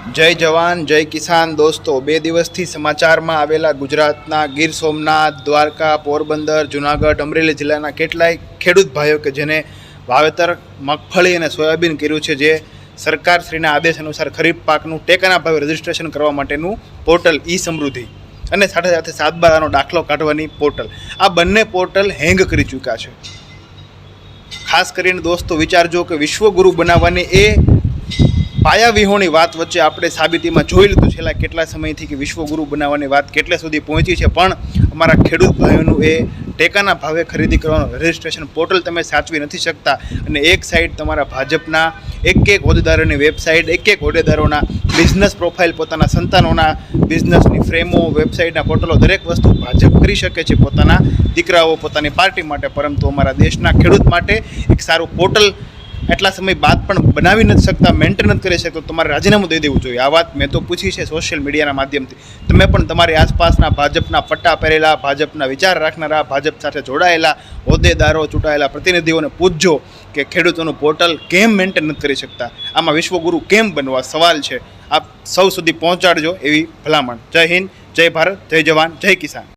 જય જવાન, જય કિસાન. દોસ્તો, બે દિવસથી સમાચારમાં આવેલા ગુજરાતના ગીર સોમનાથ, દ્વારકા, પોરબંદર, જુનાગઢ, અમરેલી જિલ્લાના કેટલાય ખેડૂત ભાઈઓ કે જેને વાવેતર મગફળી અને સોયાબીન કર્યું છે, જે સરકારશ્રીના આદેશ અનુસાર ખરીફ પાકનું ટેકાના ભાવે રજીસ્ટ્રેશન કરવા માટેનું પોર્ટલ ઈ સમૃદ્ધિ અને સાથે સાથે સાતબારાનો દાખલો કાઢવાની પોર્ટલ. આ બંને પોર્ટલ હેંગ કરી ચૂક્યા છે. ખાસ કરીને દોસ્તો વિચારજો કે વિશ્વગુરુ બનાવવાની એ પાયા વિહોણી વાત વચ્ચે આપણે સાબિતીમાં જોઈ લીધું છેલ્લા કેટલા સમયથી કે વિશ્વગુરુ બનાવવાની વાત કેટલે સુધી પહોંચી છે, પણ અમારા ખેડૂત ભાઈઓનું એ ટેકાના ભાવે ખરીદી કરવાનું રજિસ્ટ્રેશન પોર્ટલ તમે સાચવી નથી શકતા. અને એક સાઈડ તમારા ભાજપના, એક એક હોદ્દેદારોની વેબસાઇટ એક એક હોદ્દેદારોના બિઝનેસ પ્રોફાઇલ પોતાના સંતાનોના બિઝનેસની ફ્રેમો વેબસાઇટના પોર્ટલો દરેક વસ્તુ ભાજપ કરી શકે છે પોતાના દીકરાઓ પોતાની પાર્ટી માટે, પરંતુ અમારા દેશના ખેડૂત માટે એક સારું પોર્ટલ એટલા સમય બાદ પણ બનાવી નથી શકતા મેન્ટેન નથી કરી શકતા તમારે રાજીનામું દઈ દેવું જોઈએ. આ વાત મેં તો પૂછી છે સોશિયલ મીડિયાના માધ્યમથી. તમે પણ તમારી આસપાસના ભાજપના પટ્ટા પહેરેલા, ભાજપના વિચાર રાખનારા, ભાજપ સાથે જોડાયેલા, હોદ્દેદારો, ચૂંટાયેલા પ્રતિનિધિઓને પૂછજો કે ખેડૂતોનું પોર્ટલ કેમ મેન્ટેન નથી કરી શકતા? આમાં વિશ્વગુરુ કેમ બનવા સવાલ છે? આપ સૌ સુધી પહોંચાડજો એવી ભલામણ. જય હિન્દ, જય ભારત, જય જવાન, જય કિસાન.